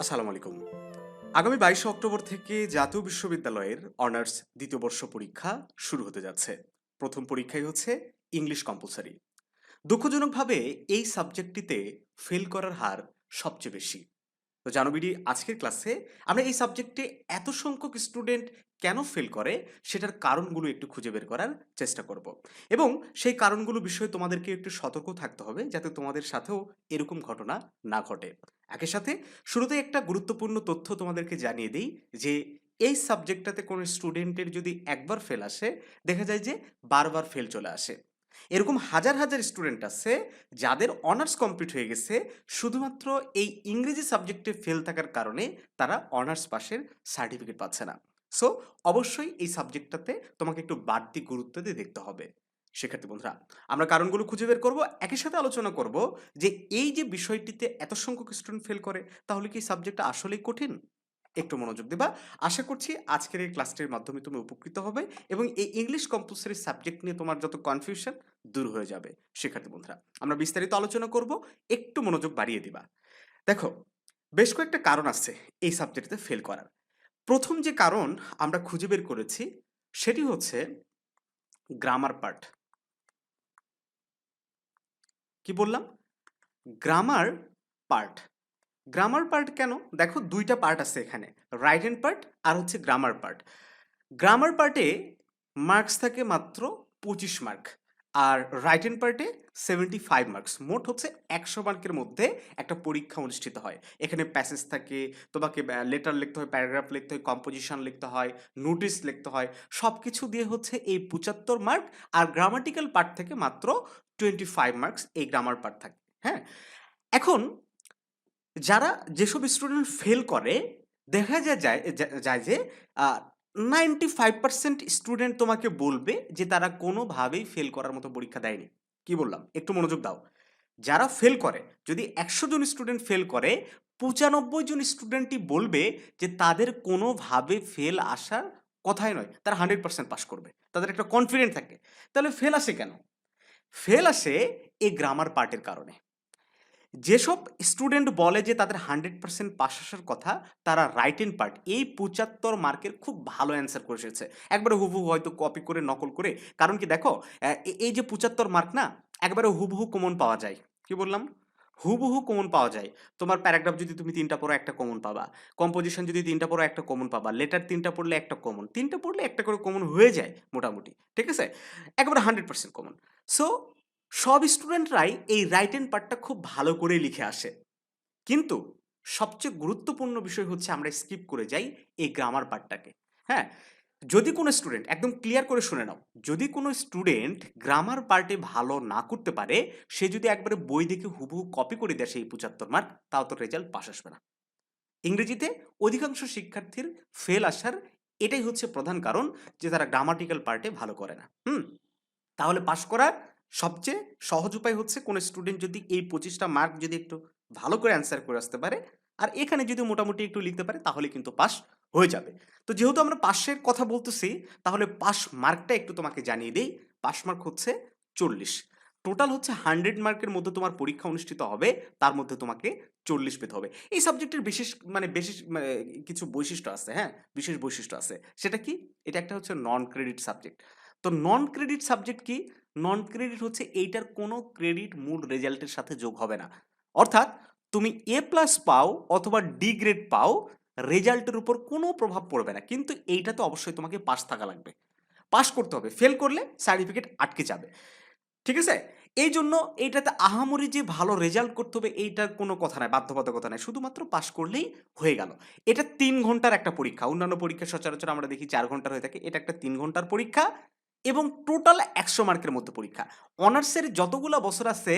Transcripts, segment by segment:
আসসালামু আলাইকুম। আগামী বাইশে অক্টোবর থেকে জাতীয় বিশ্ববিদ্যালয়ের অনার্স দ্বিতীয় বর্ষ পরীক্ষা শুরু হতে যাচ্ছে। প্রথম পরীক্ষাই হচ্ছে ইংলিশ কম্পালসারি। দুঃখজনকভাবে এই সাবজেক্টটিতে ফেল করার হার সবচেয়ে বেশি। তো জানবিডি আজকের ক্লাসে আমরা এই সাবজেক্টে এত সংখ্যক স্টুডেন্ট কেন ফেল করে সেটার কারণগুলো একটু খুঁজে বের করার চেষ্টা করব। এবং সেই কারণগুলো বিষয়ে তোমাদেরকে একটু সতর্ক থাকতে হবে যাতে তোমাদের সাথেও এরকম ঘটনা না ঘটে। একই সাথে শুরুতে একটা গুরুত্বপূর্ণ তথ্য তোমাদেরকে জানিয়ে দিই যে এই সাবজেক্টটাতে কোনো স্টুডেন্টের যদি একবার ফেল আসে, দেখা যায় যে বারবার ফেল চলে আসে। এরকম হাজার হাজার স্টুডেন্ট আছে যাদের অনার্স কমপ্লিট হয়ে গেছে, শুধুমাত্র এই ইংরেজি সাবজেক্টে ফেল থাকার কারণে তারা অনার্স পাশের সার্টিফিকেট পাচ্ছে না। সো অবশ্যই এই সাবজেক্টটাতে তোমাকে একটু বাড়তি গুরুত্ব দিয়ে দেখতে হবে। শিক্ষার্থী বন্ধুরা, আমরা কারণগুলো খুঁজে বের করব, একই সাথে আলোচনা করব যে এই যে বিষয়টিতে এত সংখ্যক স্টুডেন্ট ফেল করে, তাহলে কি সাবজেক্টটা আসলেই কঠিন? একটু মনোযোগ দেবা। আশা করছি আজকের এই ক্লাসটির মাধ্যমে তুমি উপকৃত হবে এবং এই ইংলিশ কম্পালসারি সাবজেক্ট নিয়ে তোমার যত কনফিউশন দূর হয়ে যাবে। শিক্ষার্থী বন্ধুরা, আমরা বিস্তারিত আলোচনা করব, একটু মনোযোগ বাড়িয়ে দিবা। দেখো, বেশ কয়েকটা কারণ আছে এই সাবজেক্টে ফেল করার। প্রথম যে কারণ আমরা খুঁজে বের করেছি, সেটি হচ্ছে গ্রামার পার্ট কি বললাম? গ্রামার পার্ট গ্রামার পার্ট কেন? দেখো দুইটা পার্ট আছে এখানে। রাইট হ্যান্ড পার্ট আর হচ্ছে গ্রামার পার্ট গ্রামার পার্টে মার্কস থাকে মাত্র পঁচিশ মার্ক আর রাইট হ্যান্ড পার্টে সেভেন্টি ফাইভ মার্কস মোট হচ্ছে একশো মার্কের মধ্যে একটা পরীক্ষা অনুষ্ঠিত হয়। এখানে প্যাসেজ থাকে, তোমাকে লেটার লিখতে হয় প্যারাগ্রাফ লিখতে হয় কম্পোজিশন লিখতে হয় নোটিস লিখতে হয়। সব কিছু দিয়ে হচ্ছে এই পঁচাত্তর মার্ক আর গ্রামাটিক্যাল পার্ট থেকে মাত্র টোয়েন্টি ফাইভ মার্কস এই গ্রামার পার্ট থাকে। হ্যাঁ? এখন যারা যেসব স্টুডেন্ট ফেল করে, দেখা যায় যায়, যে নাইনটি ফাইভ পার্সেন্ট স্টুডেন্ট তোমাকে বলবে যে তারা কোনোভাবেই ফেল করার মতো পরীক্ষা দেয়নি। কি বললাম? একটু মনোযোগ দাও। যারা ফেল করে, যদি একশো জন স্টুডেন্ট ফেল করে, পঁচানব্বই জন স্টুডেন্টই বলবে যে তাদের কোনোভাবে ফেল আসার কথাই নয়, তারা হান্ড্রেড পার্সেন্ট পাস করবে। তাদের একটা কনফিডেন্ট থাকে। তাহলে ফেল আসে কেন? ফেল আসে এই গ্রামার পার্টের কারণে। যেসব স্টুডেন্ট বলে যে তাদের হান্ড্রেড পার্সেন্ট পাস আসার কথা, তারা রাইট ইন পার্ট এই পঁচাত্তর মার্কের খুব ভালো অ্যান্সার করে এসেছে। একবারে হুবহু হয়তো কপি করে, নকল করে। কারণ কি দেখো এই যে পঁচাত্তর মার্ক না, একবারে হুবহু কমন পাওয়া যায়। কি বললাম? হুবহু কমন পাওয়া যায়। তোমার প্যারাগ্রাফ যদি তুমি তিনটা পড়ো, একটা কমন পাবা। কম্পোজিশন যদি তিনটা পড়ো, একটা কমন পাবা। লেটার তিনটা পড়লে একটা কমন তিনটা পড়লে একটা করে কমন হয়ে যায় মোটামুটি। ঠিক আছে? একেবারে হান্ড্রেড পার্সেন্ট কমন সো সব স্টুডেন্টরাই এই রাইট হ্যান্ড পার্টটা খুব ভালো করে লিখে আসে। কিন্তু সবচেয়ে গুরুত্বপূর্ণ বিষয় হচ্ছে আমরা স্কিপ করে যাই এই গ্রামার পার্টটাকে হ্যাঁ যদি কোনো স্টুডেন্ট একদম ক্লিয়ার করে শুনে নাও, যদি কোনো স্টুডেন্ট গ্রামার পার্টে ভালো না করতে পারে, সে যদি একবারে বই দেখে হুবহু কপি করে দেয় সেই পঁচাত্তর মার্ক তাও তো রেজাল্ট পাশ আসবে না। ইংরেজিতে অধিকাংশ শিক্ষার্থীর ফেল আসার এটাই হচ্ছে প্রধান কারণ যে তারা গ্রামাটিক্যাল পার্টে ভালো করে না। হুম, তাহলে পাশ করার সবচেয়ে সহজ উপায় হচ্ছে কোনো স্টুডেন্ট যদি এই পঁচিশটা মার্ক যদি একটু ভালো করে অ্যান্সার করে আসতে পারে, আর এখানে যদি মোটামুটি একটু লিখতে পারে, তাহলে কিন্তু পাস হয়ে যাবে। তো যেহেতু আমরা পাশের কথা বলতেছি, তাহলে পাস মার্কটা একটু তোমাকে জানিয়ে দিই। পাস মার্ক হচ্ছে চল্লিশ। টোটাল হচ্ছে হান্ড্রেড মার্কের মধ্যে তোমার পরীক্ষা অনুষ্ঠিত হবে, তার মধ্যে তোমাকে চল্লিশ পেতে হবে। এই সাবজেক্টের বিশেষ মানে বিশেষ মানে কিছু বৈশিষ্ট্য আছে হ্যাঁ? বিশেষ বৈশিষ্ট্য আছে। সেটা কি? এটা একটা হচ্ছে নন ক্রেডিট সাবজেক্ট তো নন ক্রেডিট সাবজেক্ট কি? নন ক্রেডিট হচ্ছে এইটার কোনো ক্রেডিট মূল রেজাল্টের সাথে যোগ হবে না। অর্থাৎ তুমি এ প্লাস পাও অথবা ডি গ্রেড পাও রেজাল্টের উপর কোনো প্রভাব পড়বে না। কিন্তু এইটা তো অবশ্যই তোমাকে পাস থাকা লাগবে। পাস করতে হবে। ফেল করলে সার্টিফিকেট আটকে যাবে। ঠিক আছে? এই জন্য এইটাতে আহামরি যে ভালো রেজাল্ট করতে হবে এইটার কোনো কথা নাই, বাধ্যবাধকতা নাই। শুধুমাত্র পাশ করলেই হয়ে গেল। এটা তিন ঘণ্টার একটা পরীক্ষা। অন্যান্য পরীক্ষা সচরাচর আমরা দেখি চার ঘণ্টার হয়ে থাকে। এটা একটা তিন ঘণ্টার পরীক্ষা। এবং টোটাল একশো মার্কের মধ্যে পরীক্ষা। অনার্সের যতগুলো বছর আছে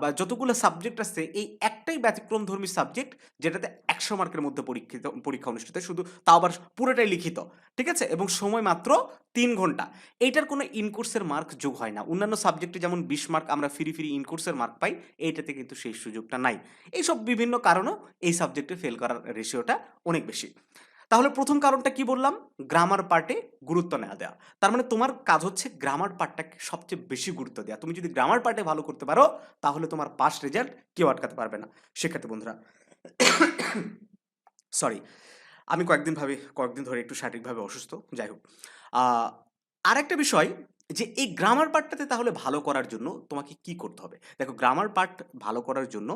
বা যতগুলো সাবজেক্ট আছে, এই একটাই ব্যতিক্রম ধর্মী সাবজেক্ট যেটাতে একশো মার্কের মধ্যে পরীক্ষিত, পরীক্ষা অনুষ্ঠিত শুধু তাও আবার পুরোটাই লিখিত, ঠিক আছে? এবং সময় মাত্র তিন ঘণ্টা। এইটার কোনো ইনকোর্সের মার্ক যোগ হয় না। অন্যান্য সাবজেক্টে যেমন বিশ মার্ক আমরা ফ্রি ফ্রি ইনকোর্সের মার্ক পাই, এইটাতে কিন্তু সেই সুযোগটা নাই। এইসব বিভিন্ন কারণেও এই সাবজেক্টে ফেল করার রেশিওটা অনেক বেশি। তাহলে প্রথম কারণটা কি বললাম? গ্রামার পার্টে গুরুত্ব না দেওয়া তার মানে তোমার কাজ হচ্ছে গ্রামার পার্টটাকে সবচেয়ে বেশি গুরুত্ব দেওয়া তুমি যদি গ্রামার পার্টে ভালো করতে পারো, তাহলে তোমার পাস রেজাল্ট কেউ আটকাতে পারবে না। শিক্ষার্থী বন্ধুরা সরি আমি কয়েকদিন ভাবে, কয়েকদিন ধরে একটু শারীরিকভাবে অসুস্থ, যাই হোক। আর একটা বিষয় যে এই গ্রামার পার্টটাতে তাহলে ভালো করার জন্য তোমাকে কি করতে হবে? দেখো গ্রামার পার্ট ভালো করার জন্য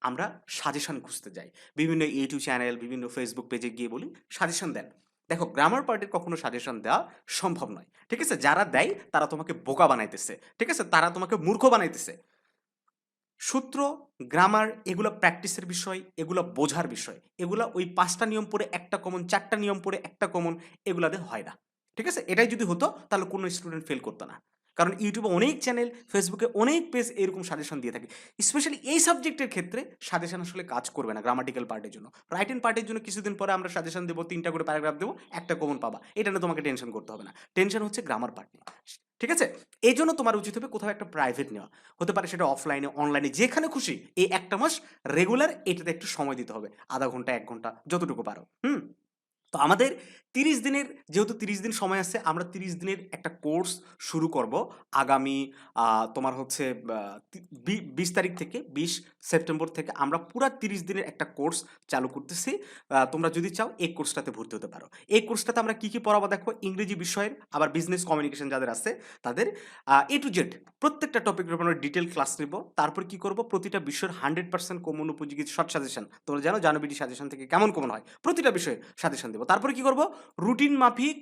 আমরা সাজেশন খুঁজতে যাই। বিভিন্ন ইউটিউব চ্যানেল বিভিন্ন ফেসবুক পেজে গিয়ে বলি সাজেশন দেন। দেখো গ্রামার পার্টির কখনো সাজেশন দেওয়া সম্ভব নয়। ঠিক আছে? যারা দেয়, তারা তোমাকে বোকা বানাইতেছে। ঠিক আছে? তারা তোমাকে মূর্খ বানাইতেছে। সূত্র গ্রামার এগুলো প্র্যাকটিসের বিষয়, এগুলো বোঝার বিষয়। এগুলো ওই পাঁচটা নিয়ম পড়ে একটা কমন চারটা নিয়ম পড়ে একটা কমন এগুলাতে হয় না। ঠিক আছে? এটাই যদি হতো, তাহলে কোনো স্টুডেন্ট ফেল করতো না। কারণ ইউটিউবে অনেক চ্যানেল ফেসবুকে অনেক পেজ এরকম সাজেশন দিয়ে থাকে। স্পেশালি এই সাবজেক্টের ক্ষেত্রে সাজেশন আসলে কাজ করবে না গ্রামাটিক্যাল পার্টের জন্য। রাইট পার্টের জন্য কিছুদিন পরে আমরা সাজেশন দেবো, তিনটা করে প্যারাগ্রাফ দেবো, একটা কমন পাবা। এটা নিয়ে তোমাকে টেনশন করতে হবে না। টেনশন হচ্ছে গ্রামার পার্ট নিয়ে। ঠিক আছে? এই জন্য তোমার উচিত হবে কোথাও একটা প্রাইভেট নেওয়া। হতে পারে সেটা অফলাইনে অনলাইনে যেখানে খুশি এই একটা মাস রেগুলার এটাতে একটু সময় দিতে হবে। আধা ঘণ্টা, এক ঘণ্টা, যতটুকু পারো। হুম? তো আমাদের তিরিশ দিনের, যেহেতু তিরিশ দিন সময় আছে, আমরা তিরিশ দিনের একটা কোর্স শুরু করব। আগামী তোমার হচ্ছে বিশ তারিখ থেকে, বিশ সেপ্টেম্বর থেকে আমরা পুরা তিরিশ দিনের একটা কোর্স চালু করতেছি। তোমরা যদি চাও, এই কোর্সটাতে ভর্তি হতে পারো। এই কোর্সটাতে আমরা কি কি পড়াবো দেখো, ইংরেজি বিষয়ের, আবার বিজনেস কমিউনিকেশন যাদের আছে, তাদের এ টু জেড প্রত্যেকটা টপিকের উপর আমরা ডিটেল ক্লাস নেব। তারপর কি করব, প্রতিটা বিষয়ের হান্ড্রেড পার্সেন্ট কমন উপযোগী শর্ট সাজেশন তোমরা জানো জানোবিডি সাজেশন থেকে কেমন কমন হয়? প্রতিটা বিষয়ে সাজেশন দেবো। তারপরে কি করব? রুটিন মাফিক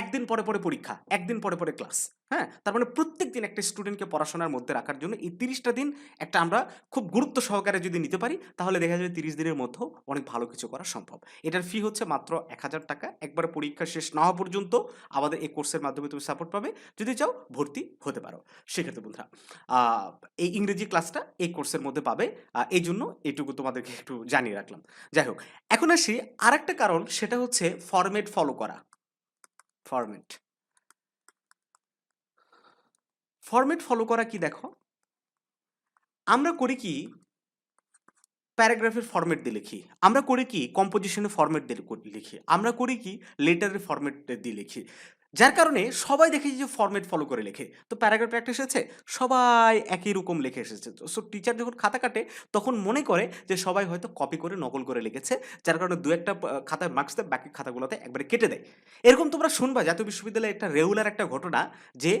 একদিন পরে পরে পরীক্ষা, একদিন পরে পরে ক্লাস হ্যাঁ? তার মানে প্রত্যেক দিন একটা স্টুডেন্টকে পড়াশোনার মধ্যে রাখার জন্য এই তিরিশটা দিন একটা আমরা খুব গুরুত্ব সহকারে যদি নিতে পারি, তাহলে দেখা যাবে তিরিশ দিনের মধ্যেও অনেক ভালো কিছু করা সম্ভব। এটার ফি হচ্ছে মাত্র এক হাজার টাকা। একবার পরীক্ষা শেষ না হওয়া পর্যন্ত আমাদের এই কোর্সের মাধ্যমে তুমি সাপোর্ট পাবে। যদি চাও ভর্তি হতে পারো। সেক্ষেত্রে বন্ধুরা এই ইংরেজি ক্লাসটা এই কোর্সের মধ্যে পাবে। এই জন্য এইটুকু তোমাদেরকে একটু জানিয়ে রাখলাম। যাই হোক, এখন আসি আরেকটা কারণ, সেটা হচ্ছে ফরম্যাট ফলো করা। ফরম্যাট ফরম্যাট ফলো করা কি দেখো? আমরা করি কি? প্যারাগ্রাফের ফরম্যাট দিয়ে লিখি। আমরা করি কি? কম্পোজিশনের ফরম্যাট দিয়ে লিখি। আমরা করি কি? লেটারের ফরম্যাট দিয়ে লিখি। যার কারণে সবাই দেখে যে ফরম্যাট ফলো করে লেখে। তো প্যারাগ্রাফ একটা এসেছে, সবাই একই রকম লিখে এসেছে। সো টিচার যখন খাতা কাটে, তখন মনে করে যে সবাই হয়তো কপি করে, নকল করে লিখেছে, যার কারণে দু একটা খাতায় মার্কস দেয়, বাকি খাতাগুলোতে একবারে কেটে দেয়। এরকম তোমরা শুনবা, জাতীয় বিশ্ববিদ্যালয়ে একটা রেগুলার একটা ঘটনা যে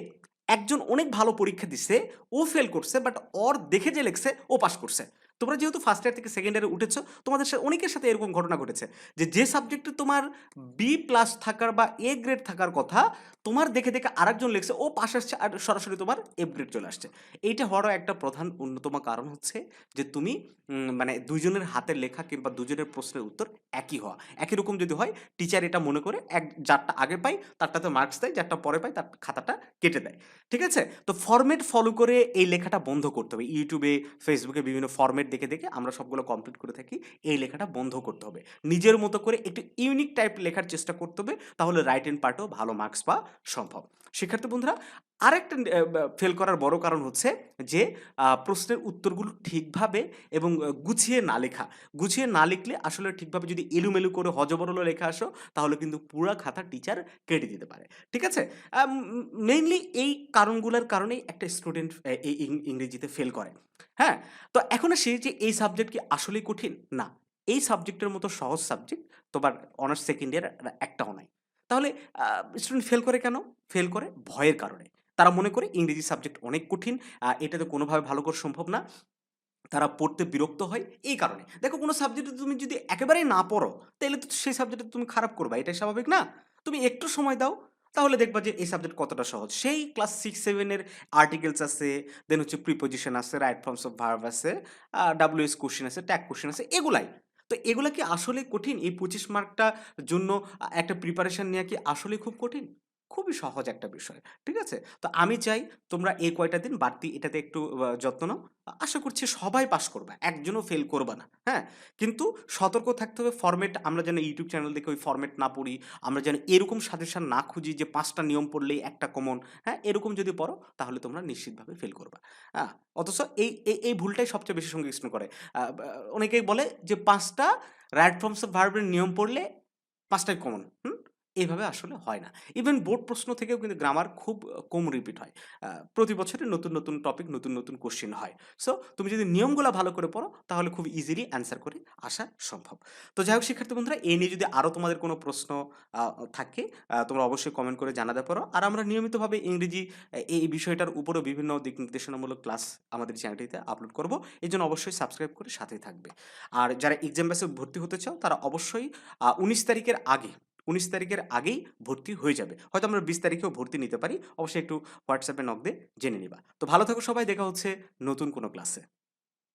একজন অনেক ভালো পরীক্ষা দিচ্ছে ও ফেল করছে বাট ওর দেখে যে লেখছে, ও পাস করছে। তোমরা যেহেতু ফার্স্ট ইয়ার থেকে সেকেন্ড ইয়ারে উঠেছো, তোমাদের সাথে অনেকের সাথে এরকম ঘটনা ঘটেছে যে যে সাবজেক্টে তোমার বি প্লাস থাকার বা এ গ্রেড থাকার কথা, তোমার দেখে দেখে আরেকজন লিখছে, ও পাশ আসছে আর সরাসরি তোমার এফ গ্রেড চলে আসছে। এইটা হওয়ারও একটা প্রধান অন্যতম কারণ হচ্ছে যে, তুমি মানে দুজনের হাতের লেখা কিংবা দুজনের প্রশ্নের উত্তর একই হওয়া। একই রকম যদি হয় টিচার এটা মনে করে এক, যারটা আগে পাই তারটাতে মার্কস দেয়, যারটা পরে পাই তার খাতাটা কেটে দেয়। ঠিক আছে? তো ফরম্যাট ফলো করে এই লেখাটা বন্ধ করতে হবে। ইউটিউবে ফেসবুকে বিভিন্ন ফরম্যাট দেখে দেখে আমরা সবগুলো কমপ্লিট করে থাকি, এই লেখাটা বন্ধ করতে হবে। নিজের মতো করে একটু ইউনিক টাইপ লেখার চেষ্টা করতে হবে, তাহলে রাইট এন্ড পার্টও ভালো মার্কস পাওয়া সম্ভব। শিক্ষার্থী বন্ধুরা, আরেকটা ফেল করার বড় কারণ হচ্ছে যে প্রশ্নের উত্তরগুলো ঠিকভাবে এবং গুছিয়ে না লেখা। গুছিয়ে না লিখলে আসলে ঠিকভাবে যদি এলুমেলু করে হজবরল লেখা আসো, তাহলে কিন্তু পুরা খাতা টিচার কেটে দিতে পারে। ঠিক আছে? মেইনলি এই কারণগুলোর কারণেই একটা স্টুডেন্ট এই ইংরেজিতে ফেল করে। হ্যাঁ? তো এখন আসি যে, এই সাবজেক্ট কি আসলেই কঠিন? না। এই সাবজেক্টের মতো সহজ সাবজেক্ট তোমার অনার্স সেকেন্ড ইয়ার একটাও নাই। তাহলে স্টুডেন্ট ফেল করে কেন? ফেল করে ভয়ের কারণে। তারা মনে করে ইংরেজি সাবজেক্ট অনেক কঠিন এটাতে কোনোভাবে ভালো করে সম্ভব না। তারা পড়তে বিরক্ত হয় এই কারণে। দেখো কোনো সাবজেক্টে তুমি যদি একেবারেই না পড়ো তাহলে তো সেই সাবজেক্টে তুমি খারাপ করবা, এটাই স্বাভাবিক না? তুমি একটু সময় দাও, তাহলে দেখবা যে এই সাবজেক্ট কতটা সহজ। সেই ক্লাস সিক্স সেভেনের আর্টিকেলস আছে দেন হচ্ছে প্রিপোজিশন আছে রাইট ফর্মস অফ ভার্ব আছে ডাব্লিউ এস কোশ্চেন আছে ট্যাগ কোশ্চেন আছে, এগুলাই। তো এগুলো কি আসলে কঠিন? এই পঁচিশ মার্কটার জন্য একটা প্রিপারেশান নেওয়া কি আসলে খুব কঠিন? খুবই সহজ একটা বিষয়, ঠিক আছে? তো আমি চাই তোমরা এই কয়টা দিন বাড়তি এটাতে একটু যত্ন নাও। আশা করছি সবাই পাস করবে, একজনও ফেল করবে না হ্যাঁ? কিন্তু সতর্ক থাকতে হবে ফরম্যাট আমরা যেন ইউটিউব চ্যানেল দেখে ওই ফরম্যাট না পড়ি, আমরা যেন এরকম সাজেশন না খুঁজি যে পাঁচটা নিয়ম পড়লেই একটা কমন হ্যাঁ? এরকম যদি পড়ো, তাহলে তোমরা নিশ্চিতভাবে ফেল করবে হ্যাঁ অথচ এই, এই- ভুলটাই সবচেয়ে বেশি সংশ্লিষ্ট করে। অনেকেই বলে যে পাঁচটা রাইট ফর্মস অফ ভার্বের নিয়ম পড়লে পাঁচটাই কমন হুম? এইভাবে আসলে হয় না। ইভেন বোর্ড প্রশ্ন থেকেও কিন্তু গ্রামার খুব কম রিপিট হয়। প্রতি বছরে নতুন নতুন টপিক নতুন নতুন কোশ্চেন হয়। সো তুমি যদি নিয়মগুলো ভালো করে পড়ো, তাহলে খুব ইজিলি অ্যান্সার করে আসা সম্ভব। তো যাই হোক, শিক্ষার্থী বন্ধুরা, এ নিয়ে যদি আরও তোমাদের কোনো প্রশ্ন থাকে তোমরা অবশ্যই কমেন্ট করে জানাতে পারো। আর আমরা নিয়মিতভাবে ইংরেজি এই বিষয়টার উপরেও বিভিন্ন দিক নির্দেশনামূলক ক্লাস আমাদের চ্যানেলটিতে আপলোড করব। এই জন্য অবশ্যই সাবস্ক্রাইব করে সাথেই থাকবে। আর যারা এক্সাম ব্যাসে ভর্তি হতে চাও, তারা অবশ্যই উনিশ তারিখের আগে উনিশ তারিখের আগেই ভর্তি হয়ে যাবে। হয়তো আমরা বিশ তারিখেও ভর্তি নিতে পারি। অবশ্যই একটু হোয়াটসঅ্যাপে নক দিয়ে জেনে নিবা। তো ভালো থাকো সবাই, দেখা হচ্ছে নতুন কোনো ক্লাসে